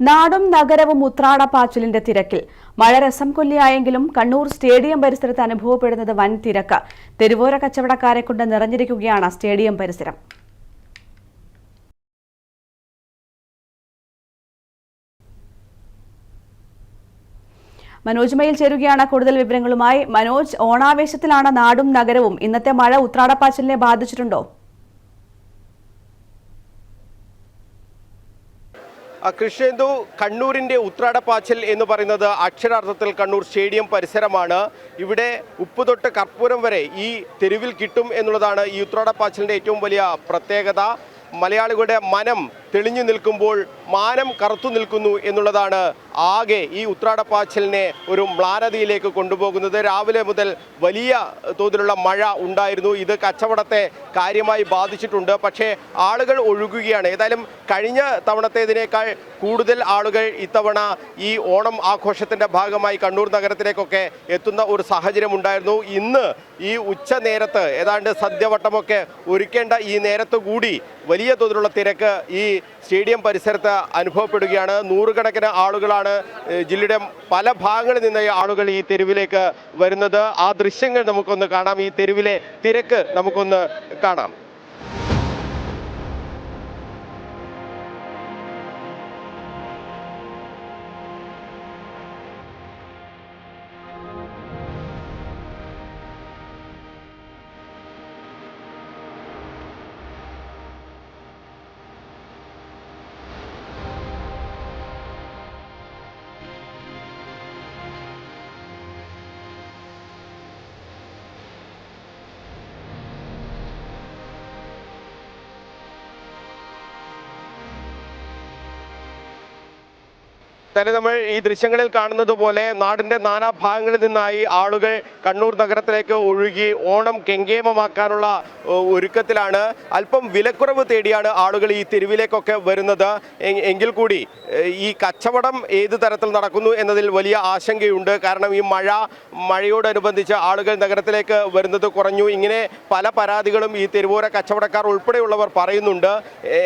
നാടും നഗരവും ഉത്രാടപ്പാച്ചിലിന്റെ തിരക്കിൽ. മഴ രസം കൊല്ലിയായെങ്കിലും കണ്ണൂർ സ്റ്റേഡിയം പരിസരത്ത് അനുഭവപ്പെടുന്നത് വൻ തിരക്ക്. തെരുവോര കച്ചവടക്കാരെ കൊണ്ട് നിറഞ്ഞിരിക്കുകയാണ് സ്റ്റേഡിയം പരിസരം. മനോജ്മയിൽ ചേരുകയാണ് കൂടുതൽ വിവരങ്ങളുമായി. മനോജ് ഓണാവേശത്തിലാണ് നാടും നഗരവും. ഇന്നത്തെ മഴ ഉത്രാടപ്പാച്ചിലിനെ ബാധിച്ചിട്ടുണ്ടോ? കൃഷ്ണേന്ദു കണ്ണൂരിന്റെ ഉത്രാടപ്പാച്ചിൽ എന്ന് പറയുന്നത് അക്ഷരാർത്ഥത്തിൽ കണ്ണൂർ സ്റ്റേഡിയം പരിസരമാണ്. ഇവിടെ ഉപ്പ് തൊട്ട് കർപ്പൂരം വരെ ഈ തെരുവിൽ കിട്ടും എന്നുള്ളതാണ് ഈ ഉത്രാടപ്പാച്ചിലിന്റെ ഏറ്റവും വലിയ പ്രത്യേകത. മലയാളികളുടെ മനം തെളിഞ്ഞു നിൽക്കുമ്പോൾ മാനം കറുത്തു നിൽക്കുന്നു എന്നുള്ളതാണ് ആകെ ഈ ഉത്രാടപ്പാച്ചലിനെ ഒരു മ്ലാനതയിലേക്ക് കൊണ്ടുപോകുന്നത്. രാവിലെ മുതൽ വലിയ തോതിലുള്ള മഴ ഉണ്ടായിരുന്നു. ഇത് കച്ചവടത്തെ കാര്യമായി ബാധിച്ചിട്ടുണ്ട്. പക്ഷേ ആളുകൾ ഒഴുകുകയാണ്. ഏതായാലും കഴിഞ്ഞ തവണത്തേതിനേക്കാൾ കൂടുതൽ ആളുകൾ ഇത്തവണ ഈ ഓണം ആഘോഷത്തിന്റെ ഭാഗമായി കണ്ണൂർ നഗരത്തിലേക്കൊക്കെ എത്തുന്ന ഒരു സാഹചര്യം ഉണ്ടായിരുന്നു ഇന്ന് ഈ ഉച്ച നേരത്ത് ഏതാണ്ട് സദ്യവട്ടമൊക്കെ ഒരുക്കേണ്ട ഈ നേരത്ത് കൂടി വലിയ തോതിലുള്ള തിരക്ക് ഈ സ്റ്റേഡിയം പരിസരത്ത് അനുഭവപ്പെടുകയാണ്. നൂറുകണക്കിന് ആളുകളാണ് ജില്ലയുടെ പല ഭാഗങ്ങളിൽ നിന്ന് ആളുകൾ ഈ തെരുവിലേക്ക് വരുന്നത്. ആ ദൃശ്യങ്ങൾ നമുക്കൊന്ന് കാണാം. ഈ തെരുവിലെ തിരക്ക് നമുക്കൊന്ന് കാണാം. തന്നെ നമ്മൾ ഈ ദൃശ്യങ്ങളിൽ കാണുന്നത് പോലെ നാടിന്റെ നാനാഭാഗങ്ങളിൽ നിന്നായി ആളുകൾ കണ്ണൂർ നഗരത്തിലേക്ക് ഒഴുകി ഓണം കെങ്കേമമാക്കാനുള്ള ഒരുക്കത്തിലാണ്. അല്പം വിലക്കുറവ് തേടിയാണ് ആളുകൾ ഈ തെരുവിലേക്കൊക്കെ വരുന്നത്. എങ്കിൽ കൂടി ഈ കച്ചവടം ഏത് തരത്തിൽ നടക്കുന്നു എന്നതിൽ വലിയ ആശങ്കയുണ്ട്. കാരണം ഈ മഴ മഴയോടനുബന്ധിച്ച് ആളുകൾ നഗരത്തിലേക്ക് വരുന്നത് കുറഞ്ഞു. ഇങ്ങനെ പല പരാതികളും ഈ തെരുവോര കച്ചവടക്കാർ ഉൾപ്പെടെയുള്ളവർ പറയുന്നുണ്ട്.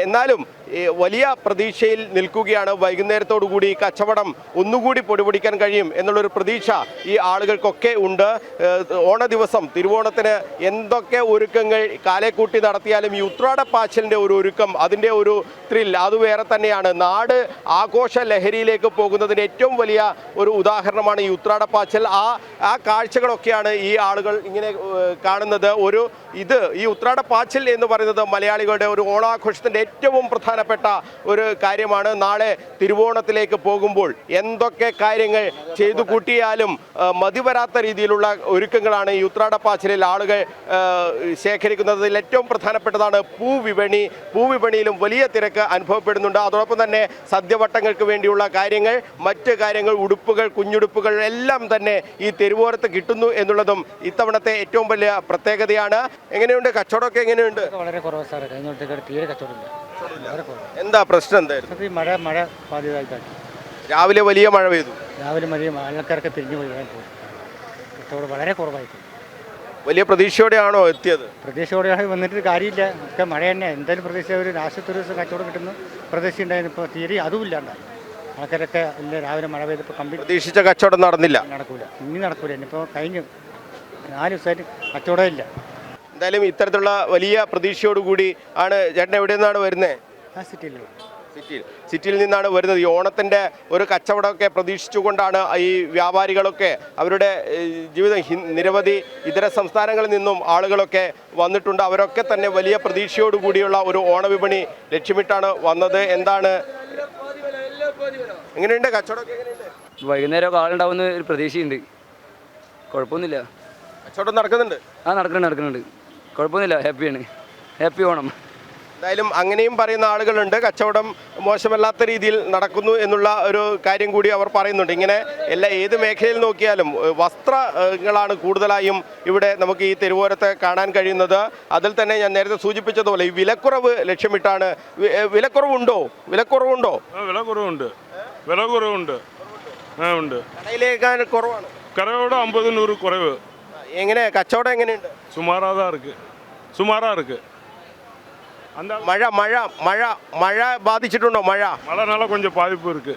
എന്നാലും വലിയ പ്രതീക്ഷയിൽ നിൽക്കുകയാണ്. വൈകുന്നേരത്തോടുകൂടി ഈ കച്ചവടം ഒന്നുകൂടി പൊടിപൊടിക്കാൻ കഴിയും എന്നുള്ളൊരു പ്രതീക്ഷ ഈ ആളുകൾക്കൊക്കെ ഉണ്ട്. ഓണ ദിവസം തിരുവോണത്തിന് എന്തൊക്കെ ഒരുക്കങ്ങൾ കാലേക്കൂട്ടി നടത്തിയാലും ഈ ഉത്രാടപ്പാച്ചലിന്റെ ഒരു ഒരുക്കം അതിന്റെ ഒരു ത്രിൽ അത് വേറെ തന്നെയാണ്. നാട് ആഘോഷ ലഹരിയിലേക്ക് പോകുന്നതിന് ഏറ്റവും വലിയ ഒരു ഉദാഹരണമാണ് ഈ ഉത്രാടപ്പാച്ചൽ ആ ആ കാഴ്ചകളൊക്കെയാണ് ഈ ആളുകൾ ഇങ്ങനെ കാണുന്നത്. ഒരു ഇത് ഈ ഉത്രാട പാച്ചിൽ എന്ന് പറയുന്നത് മലയാളികളുടെ ഒരു ഓണാഘോഷത്തിന്റെ ഏറ്റവും പ്രധാനപ്പെട്ട ഒരു കാര്യമാണ്. നാളെ തിരുവോണത്തിലേക്ക് പോകുമ്പോൾ എന്തൊക്കെ കാര്യങ്ങൾ ചെയ്തു കൂട്ടിയാലും മതിവരാത്ത രീതിയിലുള്ള ഒരുക്കങ്ങളാണ് ഈ ഉത്രാട പാച്ചിലിൽ ആളുകൾ ശേഖരിക്കുന്നതിൽ ഏറ്റവും പ്രധാനപ്പെട്ടതാണ് പൂവിപണി. പൂവിപണിയിലും വലിയ തിരക്ക് അനുഭവപ്പെടുന്നുണ്ട്. അതോടൊപ്പം തന്നെ സദ്യവട്ടങ്ങൾക്ക് വേണ്ടിയുള്ള കാര്യങ്ങൾ മറ്റ് കാര്യങ്ങൾ ഉടുപ്പുകൾ കുഞ്ഞുടുപ്പുകൾ എല്ലാം തന്നെ ഈ തെരുവോരത്ത് കിട്ടുന്നു എന്നുള്ളതും ഇത്തവണത്തെ ഏറ്റവും വലിയ പ്രത്യേകതയാണ്. എങ്ങനെയുണ്ട്? കച്ചവടമൊക്കെ എങ്ങനെയുണ്ട്? വളരെ കുറവ് സാറേ. കഴിഞ്ഞ വർഷത്തേക്ക് തീരെ കച്ചവടമില്ല. വളരെ കുറവ് എന്താ പ്രശ്നം എന്തായിരുന്നു? അപ്പോൾ ഈ മഴ മഴ ബാധിതമായിട്ടാണ്. രാവിലെ വലിയ മഴ പെയ്തു. രാവിലെ മഴ ആൾക്കാരൊക്കെ തിരിഞ്ഞു പോയി കച്ചവടം വളരെ കുറവായിട്ട് വലിയ പ്രതീക്ഷയോടെയാണോ എത്തിയത്? പ്രതീക്ഷയോടെ വന്നിട്ട് കാര്യമില്ല. ഒക്കെ മഴ തന്നെ. എന്തായാലും പ്രതീക്ഷ ഒരു ആശുപത്രി ദിവസം കച്ചവടം കിട്ടുന്നു പ്രതീക്ഷ ഉണ്ടായിരുന്നു. ഇപ്പോൾ തീരെ അതും ഇല്ലാണ്ടായി ആൾക്കാരൊക്കെ ഇല്ല രാവിലെ മഴ പെയ്തപ്പോൾ കമ്പി പ്രതീക്ഷിച്ച കച്ചവടം നടന്നില്ല. നടക്കൂല. ഇനി നടക്കൂല. ഇനിയിപ്പോൾ കഴിഞ്ഞു. നാല് ദിവസമായിട്ട് കച്ചവടം ഇല്ല എന്തായാലും ഇത്തരത്തിലുള്ള വലിയ പ്രതീക്ഷയോടുകൂടി ആണ് ചേട്ടൻ എവിടെ നിന്നാണ് വരുന്നത് സിറ്റിയിൽ. സിറ്റിയിൽ. നിന്നാണ് വരുന്നത്. ഈ ഓണത്തിന്റെ ഒരു കച്ചവടമൊക്കെ പ്രതീക്ഷിച്ചുകൊണ്ടാണ് ഈ വ്യാപാരികളൊക്കെ അവരുടെ ജീവിതം ഹി- നിരവധി ഇതര സംസ്ഥാനങ്ങളിൽ നിന്നും ആളുകളൊക്കെ വന്നിട്ടുണ്ട്. അവരൊക്കെ തന്നെ വലിയ പ്രതീക്ഷയോടുകൂടിയുള്ള ഒരു ഓണവിപണി ലക്ഷ്യമിട്ടാണ് വന്നത്. എന്താണ്? എങ്ങനെയുണ്ട്? കച്ചവടമൊക്കെ എങ്ങനെയുണ്ട്? വൈകുന്നേരം ആളുണ്ടാവുന്ന ഒരു പ്രതീക്ഷയുണ്ട്. കുഴപ്പമൊന്നുമില്ല. കച്ചവടം നടക്കുന്നുണ്ട്. ആ നടക്കുന്നുണ്ട് നടക്കുന്നുണ്ട് കുഴപ്പമൊന്നുമില്ല ഹാപ്പിയാണ്. ഹാപ്പി ഓണം എന്തായാലും അങ്ങനെയും പറയുന്ന ആളുകളുണ്ട്. കച്ചവടം മോശമല്ലാത്ത രീതിയിൽ നടക്കുന്നു എന്നുള്ള ഒരു കാര്യം കൂടി അവർ പറയുന്നുണ്ട്. ഇങ്ങനെ എല്ലാ ഏത് മേഖലയിൽ നോക്കിയാലും വസ്ത്രങ്ങളാണ് കൂടുതലായും ഇവിടെ നമുക്ക് ഈ തെരുവോരത്ത് കാണാൻ കഴിയുന്നത്. അതിൽ തന്നെ ഞാൻ നേരത്തെ സൂചിപ്പിച്ചതുപോലെ ഈ വിലക്കുറവ് ലക്ഷ്യമിട്ടാണ്. വിലക്കുറവുണ്ടോ? വിലക്കുറവുണ്ടോ? വിലക്കുറവുണ്ട്. വിലക്കുറവുണ്ട്. ഉണ്ട്. കടയിലേക്കാൻ കുറവാണ്. കടയോട് അമ്പത് നൂറ് കുറവ്. എങ്ങനെ കച്ചവടം എങ്ങനെയുണ്ട് சுமாராக தான் இருக்குது சுமாராக இருக்குது அந்த മഴ മഴ മഴ മഴ ബാധിച്ചിട്ടുണ്ടോ മഴ மழைனால கொஞ்சம் பாதிப்பு இருக்கு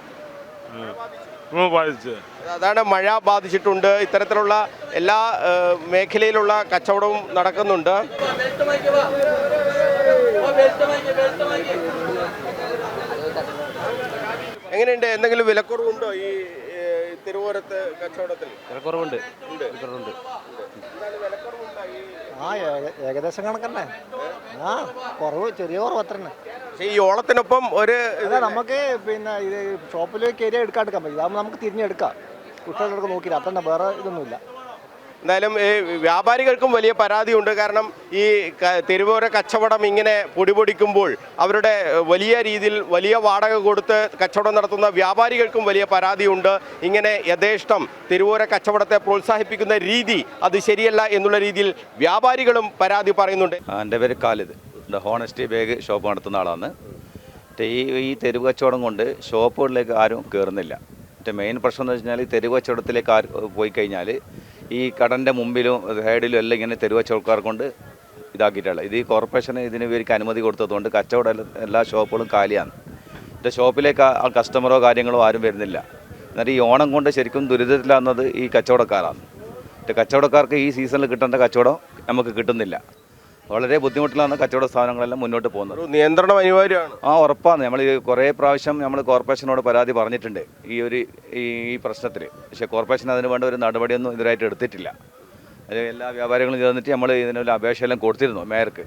ரொம்ப பாதிச்சு അതാണ് മഴ ബാധിച്ചിട്ടുണ്ട് ഇത്തരത്തിലുള്ള എല്ലാ ഏഹ്, മേഖലയിലുള്ള കച്ചവടവും നടക്കുന്നുണ്ട് എങ്ങനെയുണ്ട് എന്തെങ്കിലും വിലക്കുറവുണ്ടോ ഈ ഏഹ്, തിരുവോരത്ത് കച്ചവടത്തിൽ? വിലക്കുറവുണ്ട്. വിലക്കുറവുണ്ട്. ആ ഏക- ഏകദേശം കണക്കന്നെ. ആ കുറവ് ചെറിയ കുറവ് അത്ര പക്ഷേ ഈ ഓളത്തിനൊപ്പം ഒരു നമുക്ക് പിന്നെ ഇത് ഷോപ്പിൽ കയറി എടുക്കാൻ എടുക്കാൻ പറ്റും ഇതാകുമ്പോൾ നമുക്ക് തിരിഞ്ഞെടുക്കാം. കുട്ടികളൊക്കെ നോക്കിയില്ല അത്ര തന്നെ വേറെ ഇതൊന്നുമില്ല. എന്തായാലും ഈ വ്യാപാരികൾക്കും വലിയ പരാതിയുണ്ട്. കാരണം ഈ തെരുവോര കച്ചവടം ഇങ്ങനെ പൊടിപൊടിക്കുമ്പോൾ അവരുടെ വലിയ രീതിയിൽ വലിയ വാടക കൊടുത്ത് കച്ചവടം നടത്തുന്ന വ്യാപാരികൾക്കും വലിയ പരാതിയുണ്ട്. ഇങ്ങനെ യഥേഷ്ടം തെരുവോര കച്ചവടത്തെ പ്രോത്സാഹിപ്പിക്കുന്ന രീതി അത് ശരിയല്ല എന്നുള്ള രീതിയിൽ വ്യാപാരികളും പരാതി പറയുന്നുണ്ട്. എന്റെ പേര് ഇവിടെ ഹോണസ്റ്റി ബാഗ് ഷോപ്പ് നടത്തുന്ന ആളാണ്. ഈ ഈ തെരുവ് കച്ചവടം കൊണ്ട് ഷോപ്പുകളിലേക്ക് ആരും കയറുന്നില്ല മറ്റേ മെയിൻ പ്രശ്നം എന്ന് വെച്ചാൽ ഈ തെരുവ് കച്ചവടത്തിലേക്ക് ആര് പോയി കഴിഞ്ഞാൽ ഈ കടന്റെ മുമ്പിലും സൈഡിലും എല്ലാം ഇങ്ങനെ തെരുവ് കൊണ്ട് ഇതാക്കിയിട്ടുള്ളത് ഇത് ഈ കോർപ്പറേഷന് ഇതിന് ഇവർക്ക് അനുമതി കൊടുത്തതുകൊണ്ട് കച്ചവടം എല്ലാ- ഷോപ്പുകളും കാലിയാണ്. മറ്റേ ഷോപ്പിലേക്ക് ആ കസ്റ്റമറോ കാര്യങ്ങളോ ആരും വരുന്നില്ല. എന്നാൽ ഈ ഓണം കൊണ്ട് ശരിക്കും ദുരിതത്തിലാകുന്നത് ഈ കച്ചവടക്കാരാണ്. കച്ചവടക്കാർക്ക് ഈ സീസണിൽ കിട്ടേണ്ട കച്ചവടം നമുക്ക് കിട്ടുന്നില്ല. വളരെ ബുദ്ധിമുട്ടിലാണ് കച്ചവട സ്ഥാപനങ്ങളെല്ലാം മുന്നോട്ട് പോകുന്നത്. നിയന്ത്രണം അനിവാര്യമാണ്. ആ ഉറപ്പാണ്. നമ്മൾ കുറേ പ്രാവശ്യം നമ്മൾ കോർപ്പറേഷനോട് പരാതി പറഞ്ഞിട്ടുണ്ട് ഈ ഒരു ഈ പ്രശ്നത്തിൽ പക്ഷേ കോർപ്പറേഷൻ അതിന് വേണ്ട ഒരു നടപടിയൊന്നും ഇതുവരായിട്ട് എടുത്തിട്ടില്ല. അത് എല്ലാ വ്യാപാരികളും ചേർന്നിട്ട് നമ്മൾ ഇതിനുള്ള അപേക്ഷയെല്ലാം കൊടുത്തിരുന്നു മേയർക്ക്.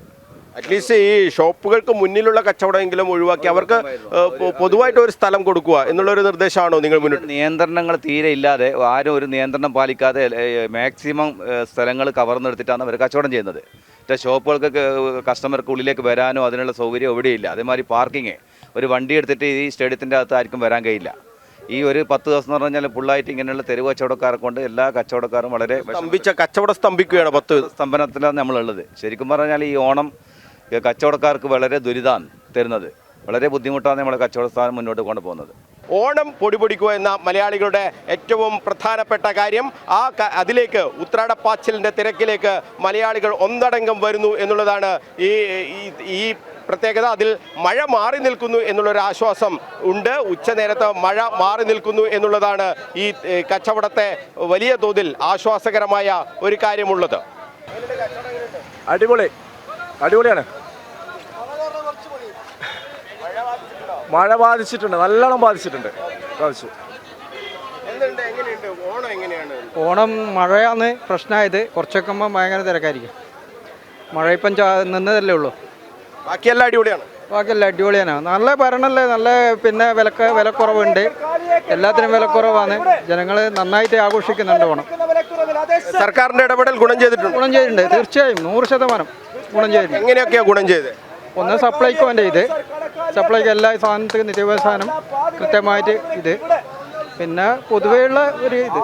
അറ്റ്ലീസ്റ്റ് ഈ ഷോപ്പുകൾക്ക് മുന്നിലുള്ള കച്ചവടമെങ്കിലും ഒഴിവാക്കി അവർക്ക് പൊതുവായിട്ട് ഒരു സ്ഥലം കൊടുക്കുക എന്നുള്ള ഒരു നിർദ്ദേശമാണോ നിങ്ങൾ മുന്നോട്ട്? നിയന്ത്രണങ്ങൾ തീരെ ഇല്ലാതെ ആരും ഒരു നിയന്ത്രണം പാലിക്കാതെ മാക്സിമം സ്ഥലങ്ങൾ കവർന്നെടുത്തിട്ടാണ് അവർ കച്ചവടം ചെയ്യുന്നത്. ഷോപ്പുകൾക്ക് കസ്റ്റമർക്ക് ഉള്ളിലേക്ക് വരാനോ അതിനുള്ള സൗകര്യം എവിടെയില്ല. അതേമാതിരി പാർക്കിങ് ഒരു വണ്ടി എടുത്തിട്ട് ഈ സ്റ്റേഡിയത്തിന്റെ അകത്ത് ആർക്കും വരാൻ കഴിയില്ല. ഈ ഒരു പത്ത് ദിവസം എന്ന് പറഞ്ഞാൽ ഫുള്ളായിട്ട് ഇങ്ങനെയുള്ള തെരുവ് കച്ചവടക്കാരെ കൊണ്ട് എല്ലാ കച്ചവടക്കാരും വളരെ സ്തംഭിച്ച കച്ചവടം സ്തംഭിക്കുകയാണ് പത്ത് സ്തംഭനത്തിലാണ് നമ്മളുള്ളത്. ശരിക്കും പറഞ്ഞാൽ ഈ ഓണം കച്ചവടക്കാർക്ക് വളരെ ദുരിതമാണ് തരുന്നത്. വളരെ ബുദ്ധിമുട്ടാണ് നമ്മളെ കച്ചവട സ്ഥാനം മുന്നോട്ട് കൊണ്ടുപോകുന്നത്. ഓണം പൊടിപൊടിക്കുക എന്ന മലയാളികളുടെ ഏറ്റവും പ്രധാനപ്പെട്ട കാര്യം ആ അതിലേക്ക് ഉത്രാടപ്പാച്ചിലിന്റെ തിരക്കിലേക്ക് മലയാളികൾ ഒന്നടങ്കം വരുന്നു എന്നുള്ളതാണ് ഈ ഈ- പ്രത്യേകത. അതിൽ മഴ മാറി നിൽക്കുന്നു എന്നുള്ളൊരു ആശ്വാസം ഉണ്ട്. ഉച്ചനേരത്ത് മഴ മാറി നിൽക്കുന്നു എന്നുള്ളതാണ് ഈ കച്ചവടത്തെ വലിയ തോതിൽ ആശ്വാസകരമായ ഒരു കാര്യമുള്ളത്. അടിപൊളി. അടിപൊളിയാണ്. മഴ ബാധിച്ചിട്ടുണ്ട് നല്ലോണം ബാധിച്ചിട്ടുണ്ട്. ബാധിച്ചു. എന്തുണ്ട് എങ്ങനെയുണ്ട്? ഓണം എങ്ങനെയാണ്? ഓണം മഴയാണ് പ്രശ്നമായത്. കുറച്ചൊക്കെ ഭയങ്കര തിരക്കായിരിക്കും. മഴ ഇപ്പം നിന്നതല്ലേ ഉള്ളൂ. ബാക്കിയെല്ലാം അടിപൊളിയാണ്. ബാക്കിയെല്ലാം അടിപൊളിയാണ്. നല്ല ഭരണമല്ലേ നല്ല പിന്നെ വിലക്ക് വിലക്കുറവുണ്ട്. എല്ലാത്തിനും വിലക്കുറവാണ്. ജനങ്ങൾ നന്നായിട്ട് ആഘോഷിക്കുന്നുണ്ട് ഓണം. സർക്കാരിന്റെ ഇടപെടൽ ഗുണം ചെയ്തിട്ടുണ്ട്. ഗുണം ചെയ്തിട്ടുണ്ട്. തീർച്ചയായും നൂറ് ശതമാനം ഗുണം ചെയ്തിട്ടുണ്ട്. എങ്ങനെയൊക്കെയാ ഗുണം ചെയ്തത്? ഒന്ന് സപ്ലൈക്കോന്റെ ഇത്? സപ്ലൈക്ക് എല്ലാ സാധനത്തിനും നിരവധി സാധനം കൃത്യമായിട്ട് ഇത്. പിന്നെ പൊതുവെയുള്ള ഒരു ഇത്.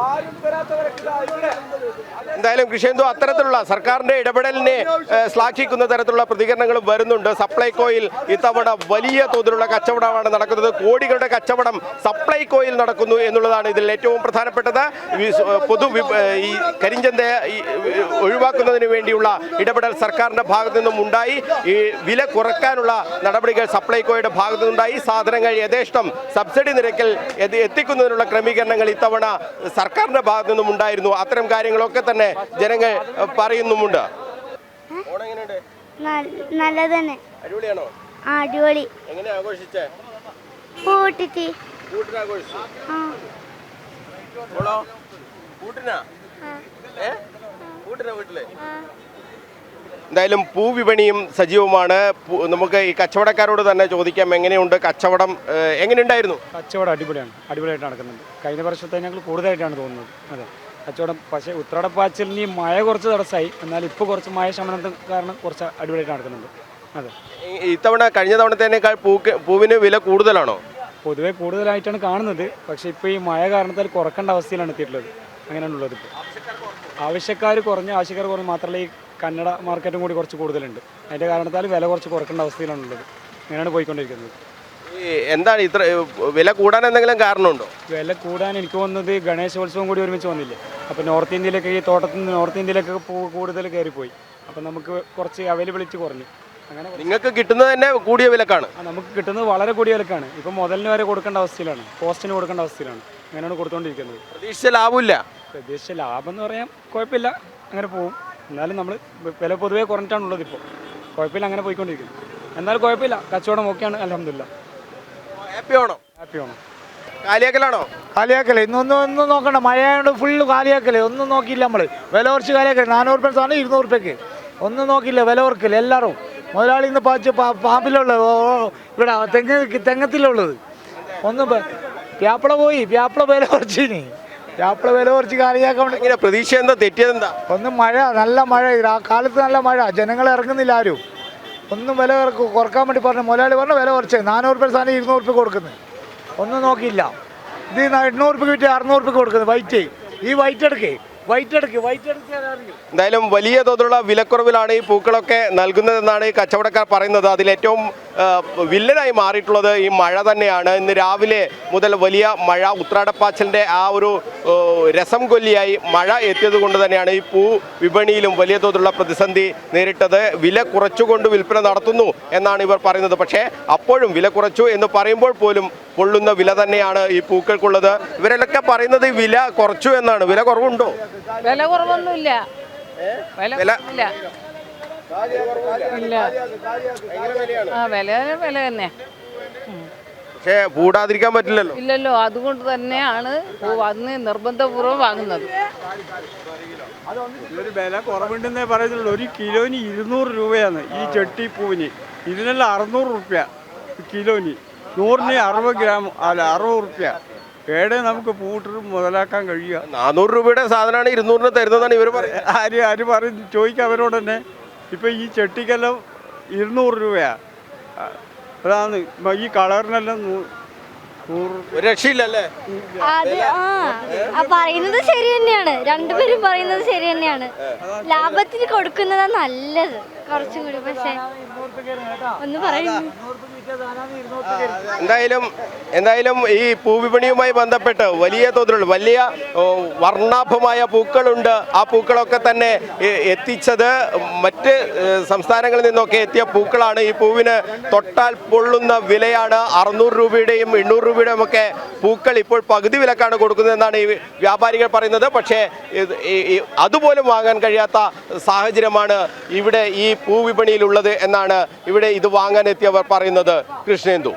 എന്തായാലും കൃഷിയെന്തോ അത്തരത്തിലുള്ള സർക്കാരിന്റെ ഇടപെടലിനെ ശ്ലാഘിക്കുന്ന തരത്തിലുള്ള പ്രതികരണങ്ങളും വരുന്നുണ്ട്. സപ്ലൈകോയിൽ ഇത്തവണ വലിയ തോതിലുള്ള കച്ചവടമാണ് നടക്കുന്നത്. കോടികളുടെ കച്ചവടം സപ്ലൈകോയിൽ നടക്കുന്നു എന്നുള്ളതാണ് ഇതിൽ ഏറ്റവും പ്രധാനപ്പെട്ടത്. പൊതു ഈ കരിഞ്ചന്ത ഒഴിവാക്കുന്നതിന് വേണ്ടിയുള്ള ഇടപെടൽ സർക്കാരിന്റെ ഭാഗത്തു നിന്നും ഉണ്ടായി. ഈ വില കുറക്കാനുള്ള നടപടികൾ സപ്ലൈകോയുടെ ഭാഗത്തു നിന്നുണ്ടായി. സാധനങ്ങൾ യഥേഷ്ടം സബ്സിഡി നിരക്കിൽ എത്തിക്കുന്നതിനുള്ള ക്രമീകരണങ്ങൾ ഇത്തവണ സർക്കാരിന്റെ ഭാഗത്തു നിന്നും ഉണ്ടായിരുന്നു. അത്തരം കാര്യങ്ങളൊക്കെ തന്നെ ജനങ്ങൾ പറയുന്നുമുണ്ട്. നല്ലത് തന്നെ. അടിപൊളിയാണോ? അടിപൊളി. എങ്ങനെ ആഘോഷിച്ചേ? കൂട്ടിട്ട് കൂട്ടിനാഘോഷിച്ചു ആഘോഷിച്ചു? കൂട്ടിനാ? ഏ? കൂട്ടിനാ വീട്ടിലെ? എന്തായാലും പൂവിപണിയും സജീവമാണ്. നമുക്ക് ഈ കച്ചവടക്കാരോട് തന്നെ ചോദിക്കാം എങ്ങനെയുണ്ട് കച്ചവടം? എങ്ങനെയുണ്ടായിരുന്നു? കച്ചവടം അടിപൊളിയാണ്. അടിപൊളിയായിട്ട് നടക്കുന്നുണ്ട്. കഴിഞ്ഞ വർഷത്തെ ഞങ്ങൾ കൂടുതലായിട്ടാണ് തോന്നുന്നത്. അതെ. കച്ചവടം പക്ഷേ ഉത്രാടപ്പാച്ചിലിന് ഈ മഴ കുറച്ച് തടസ്സമായി. എന്നാൽ ഇപ്പോൾ കുറച്ച് മഴ ശമനത്തിന് കാരണം കുറച്ച് അടിപൊളിയായിട്ട് നടക്കുന്നുണ്ട്. അതെ. ഇത്തവണ കഴിഞ്ഞ തവണത്തേനേക്കാൾ പൂക്ക് പൂവിന് വില കൂടുതലാണോ? പൊതുവേ കൂടുതലായിട്ടാണ് കാണുന്നത്. പക്ഷേ ഇപ്പോൾ ഈ മഴ കാരണത്താൽ കുറക്കേണ്ട അവസ്ഥയിലാണ് എത്തിയിട്ടുള്ളത്. അങ്ങനെയാണ് ഉള്ളത് ഇപ്പോൾ ആവശ്യക്കാർ കുറഞ്ഞ് ആവശ്യക്കാർ കുറഞ്ഞ് മാത്രമല്ല ഈ കന്നഡ മാർക്കറ്റും കൂടി കുറച്ച് കൂടുതലുണ്ട്. അതിന്റെ കാരണത്താൽ വില കുറച്ച് കുറക്കേണ്ട അവസ്ഥയിലാണുള്ളത്. അങ്ങനെയാണ് പോയിക്കൊണ്ടിരിക്കുന്നത്. എന്താണ് ഇത്ര വില കൂടാൻ എന്തെങ്കിലും കാരണമുണ്ടോ? വില കൂടാൻ എനിക്ക് വന്നത് ഗണേശോത്സവം കൂടി ഒരുമിച്ച് വന്നില്ലേ? അപ്പോൾ നോർത്ത് ഇന്ത്യയിലൊക്കെ ഈ തോട്ടത്തിൽ നിന്ന് നോർത്ത് ഇന്ത്യയിലൊക്കെ പൂ കൂടുതൽ കയറിപ്പോയി. അപ്പോൾ നമുക്ക് കുറച്ച് അവൈലബിലിറ്റി കുറഞ്ഞു. അങ്ങനെ നിങ്ങൾക്ക് കിട്ടുന്നത് തന്നെ കൂടിയ വിലക്കാണ്. നമുക്ക് കിട്ടുന്നത് വളരെ കൂടിയ വിലക്കാണ്. ഇപ്പം മുതലിന് വരെ കൊടുക്കേണ്ട അവസ്ഥയിലാണ്. പോസ്റ്റിന് കൊടുക്കേണ്ട അവസ്ഥയിലാണ്. അങ്ങനെയാണ് കൊടുത്തുകൊണ്ടിരിക്കുന്നത് പ്രതീക്ഷിച്ച ലാഭമില്ല. പ്രതീക്ഷിച്ച ലാഭം എന്ന് പറയാൻ കുഴപ്പമില്ല. അങ്ങനെ പോകും എന്നാലും നമ്മൾ വില പൊതുവേ കുറഞ്ഞിട്ടാണ് ഉള്ളത് ഇപ്പോൾ കുഴപ്പമില്ല അങ്ങനെ പോയിക്കൊണ്ടിരിക്കുന്നു. എന്നാലും കുഴപ്പമില്ല. കച്ചവടം ഓക്കെയാണ്. അലഹമില്ല ഹാപ്പി ആണോ? ഹാപ്പി ആണോ? കാലിയാക്കലാണോ? കാലിയാക്കൽ. ഇന്നൊന്നും ഒന്നും നോക്കണ്ട. മഴയായതുകൊണ്ട് ഫുള്ള് കാലിയാക്കൽ. ഒന്നും നോക്കിയില്ല നമ്മൾ വില കുറച്ച് കാലിയാക്കൽ. നാനൂറ് റുപ്യ സാധനം ഇരുന്നൂറ് റുപ്യക്ക്. ഒന്നും നോക്കില്ല വില കുറക്കൽ. എല്ലാവരും. മുതലാളി ഇന്ന് പാച്ച് പാമ്പിലുള്ളത് ഇവിടെ തെങ്ങ് തെങ്ങത്തിലുള്ളത്. ഒന്നും പ്യാപ്പിള പോയി. പ്യാപ്പിള വില കുറച്ചിനി. പ്യാപ്പിള വില കുറച്ച് കാലിയാക്കാൻ പ്രതീക്ഷ എന്താ? തെറ്റിയതെന്താ ഒന്ന് മഴ. നല്ല മഴ. ആ കാലത്ത് നല്ല മഴ. ജനങ്ങൾ ഇറങ്ങുന്നില്ല ആരും. ഒന്നും വില കുറക്ക് കുറയ്ക്കാൻ വേണ്ടി പറഞ്ഞു മുതലാളി പറഞ്ഞു വില കുറച്ച്. നാനൂറ് റുപ്യ സാധനം ഇരുന്നൂറ് റുപ്യ കൊടുക്കുന്നത് ഒന്നും നോക്കിയില്ല. ഇത് എണ്ണൂറ് റുപ്യ വിറ്റ് അറുന്നൂറ് റുപ്യ കൊടുക്കുന്നത് വൈറ്റ് ഈ വൈറ്റ് എടുക്കേ. എന്തായാലും വലിയ തോതിലുള്ള വിലക്കുറവിലാണ് ഈ പൂക്കളൊക്കെ നൽകുന്നതെന്നാണ് ഈ കച്ചവടക്കാർ പറയുന്നത്. അതിലേറ്റവും വില്ലനായി മാറിയിട്ടുള്ളത് ഈ മഴ തന്നെയാണ്. ഇന്ന് രാവിലെ മുതൽ വലിയ മഴ ഉത്രാടപ്പാച്ചലിന്റെ ആ ഒരു രസം കൊല്ലിയായി മഴ എത്തിയത് കൊണ്ട് തന്നെയാണ് ഈ പൂ വിപണിയിലും വലിയ തോതിലുള്ള പ്രതിസന്ധി നേരിട്ടത്. വില കുറച്ചുകൊണ്ട് വിൽപ്പന നടത്തുന്നു എന്നാണ് ഇവർ പറയുന്നത്. പക്ഷേ അപ്പോഴും വില കുറച്ചു എന്ന് പറയുമ്പോൾ പോലും പൊള്ളുന്ന വില തന്നെയാണ് ഈ പൂക്കൾക്കുള്ളത്. ഇവരൊക്കെ പറയുന്നത് ഈ വില കുറച്ചു എന്നാണ്. വില കുറവുണ്ടോ? വില കുറവൊന്നുമില്ല. വില ഇല്ല. ആ വില വില തന്നെ. പക്ഷേ കൂടാതിരിക്കാൻ പറ്റില്ലല്ലോ. ഇല്ലല്ലോ. അതുകൊണ്ട് തന്നെയാണ് അന്ന് നിർബന്ധപൂർവം വാങ്ങുന്നത്. ഒരു വില കുറവുണ്ടെന്നേ പറയുന്നുള്ളൂ ഒരു കിലോന് ഇരുന്നൂറ് രൂപയാണ് ഈ ചെട്ടിപ്പൂവിന് ഇതിനെല്ലാം അറുന്നൂറ് റുപ്യ. കിലോന്. നൂറിന് അറുപത് ഗ്രാം അല്ല അറുപത് റുപ്യ ഏടെ നമുക്ക് പൂട്ട് മുതലാക്കാൻ കഴിയുക. നാനൂറ് രൂപയുടെ സാധനമാണ് ഇരുന്നൂറിന് തരുന്നതാണ് ഇവർ പറയുന്നത് ആര് ആര് പറയും? ചോദിക്കുക അവരോട് തന്നെ. ഇപ്പം ഈ ചെട്ടിക്കെല്ലാം ഇരുന്നൂറ് രൂപയാണ് അതാണ്. ഈ കളറിനെല്ലാം രക്ഷയില്ലല്ലേ? അത് ആ ആ പറയുന്നത് ശരി തന്നെയാണ്. രണ്ടുപേരും പറയുന്നത് ശരി തന്നെയാണ്. ലാഭത്തിന് കൊടുക്കുന്നതാ നല്ലത്. കുറച്ചും കൂടി പക്ഷേ. ഒന്ന് പറയുന്നു. എന്തായാലും എന്തായാലും ഈ പൂവിപണിയുമായി ബന്ധപ്പെട്ട് വലിയ തോതിലുള്ള വലിയ വർണാഭമായ പൂക്കളുണ്ട്. ആ പൂക്കളൊക്കെ തന്നെ എത്തിച്ചത് മറ്റ് സംസ്ഥാനങ്ങളിൽ നിന്നൊക്കെ എത്തിയ പൂക്കളാണ്. ഈ പൂവിന് തൊട്ടാൽ പൊള്ളുന്ന വിലയാണ് അറുന്നൂറ് രൂപയുടെയും എണ്ണൂറ് രൂപയുടെയും ഒക്കെ പൂക്കൾ ഇപ്പോൾ പകുതി വിലക്കാണ് കൊടുക്കുന്നതെന്നാണ് ഈ വ്യാപാരികൾ പറയുന്നത്. പക്ഷേ അതുപോലും വാങ്ങാൻ കഴിയാത്ത സാഹചര്യമാണ് ഇവിടെ ഈ പൂവിപണിയിലുള്ളത് എന്നാണ് ഇവിടെ ഇത് വാങ്ങാൻ എത്തിയവർ പറയുന്നത്. കൃഷ്ണേന്ദു.